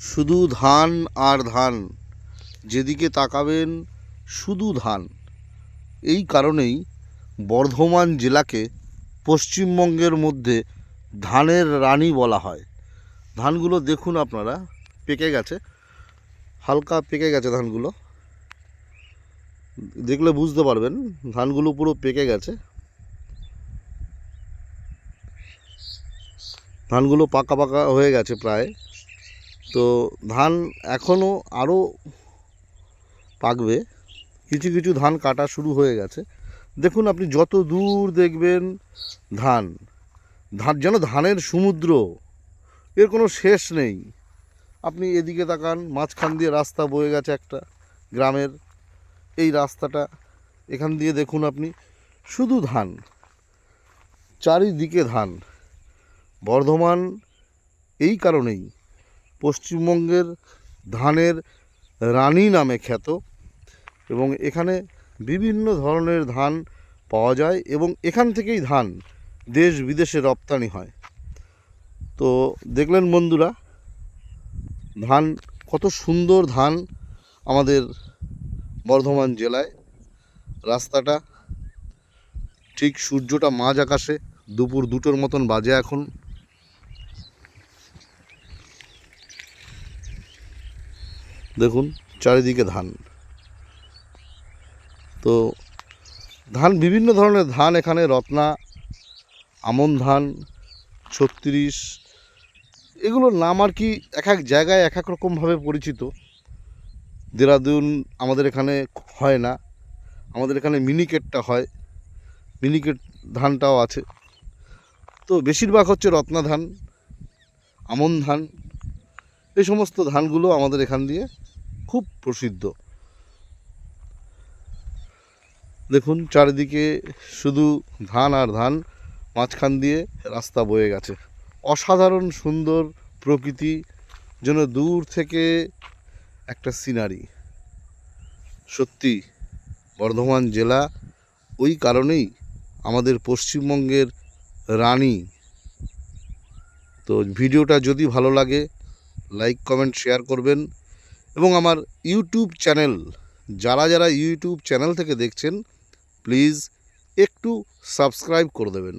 শুধু ধান আর ধান, যেদিকে তাকাবেন শুধু ধান। এই কারণেই বর্ধমান জেলাকে পশ্চিমবঙ্গের মধ্যে ধানের রানী বলা হয়। ধানগুলো দেখুন আপনারা, পেকে গেছে, হালকা পেকে গেছে ধানগুলো। দেখলে বুঝতে পারবেন, ধানগুলো পুরো পেকে গেছে। ধানগুলো পাকা পাকা হয়ে গেছে প্রায়। তো ধান এখনও আরও পাকবে। কিছু কিছু ধান কাটা শুরু হয়ে গেছে। দেখুন আপনি যত দূর দেখবেন ধান ধান যেন ধানের সমুদ্র, এর কোনো শেষ নেই। আপনি এদিকে তাকান, মাঝখান দিয়ে রাস্তা বয়ে গেছে একটা গ্রামের। এই রাস্তাটা, এখান দিয়ে দেখুন আপনি, শুধু ধান, চারিদিকে ধান। বর্ধমান এই কারণেই পশ্চিমবঙ্গের ধানের রানী নামে খ্যাত এবং এখানে বিভিন্ন ধরনের ধান পাওয়া যায় এবং এখান থেকেই ধান দেশ বিদেশে রপ্তানি হয়। তো দেখলেন বন্ধুরা, ধান কত সুন্দর ধান আমাদের বর্ধমান জেলায়। রাস্তাটা ঠিক সূর্যটা মাঝ আকাশে, দুপুর দুটোর মতন বাজে এখন। দেখুন, চারিদিকে ধান। তো ধান, বিভিন্ন ধরনের ধান এখানে, রত্না, আমন ধান, ছত্রিশ, এগুলোর নাম আর কি এক এক জায়গায় এক এক রকমভাবে পরিচিত। দেরাদুন আমাদের এখানে হয় না। আমাদের এখানে মিনিকেটটা হয়। মিনিকেট ধানটাও আছে। তো বেশিরভাগ হচ্ছে রত্না ধান, আমন ধান এই সমস্ত ধানগুলো আমাদের এখান দিয়ে খুব প্রসিদ্ধ। দেখুন, চারিদিকে শুধু ধান আর ধান, মাঝখান দিয়ে রাস্তা বয়ে গেছে। অসাধারণ সুন্দর প্রকৃতি, যেন দূর থেকে একটা সিনারি। সত্যি, বর্ধমান জেলা ওই কারণেই আমাদের পশ্চিমবঙ্গের রানী। তো ভিডিওটা যদি ভালো লাগে লাইক কমেন্ট শেয়ার করবেন। এবং আমার ইউটিউব চ্যানেল যারা যারা ইউটিউব চ্যানেল থেকে দেখছেন প্লিজ একটু সাবস্ক্রাইব করে দেবেন।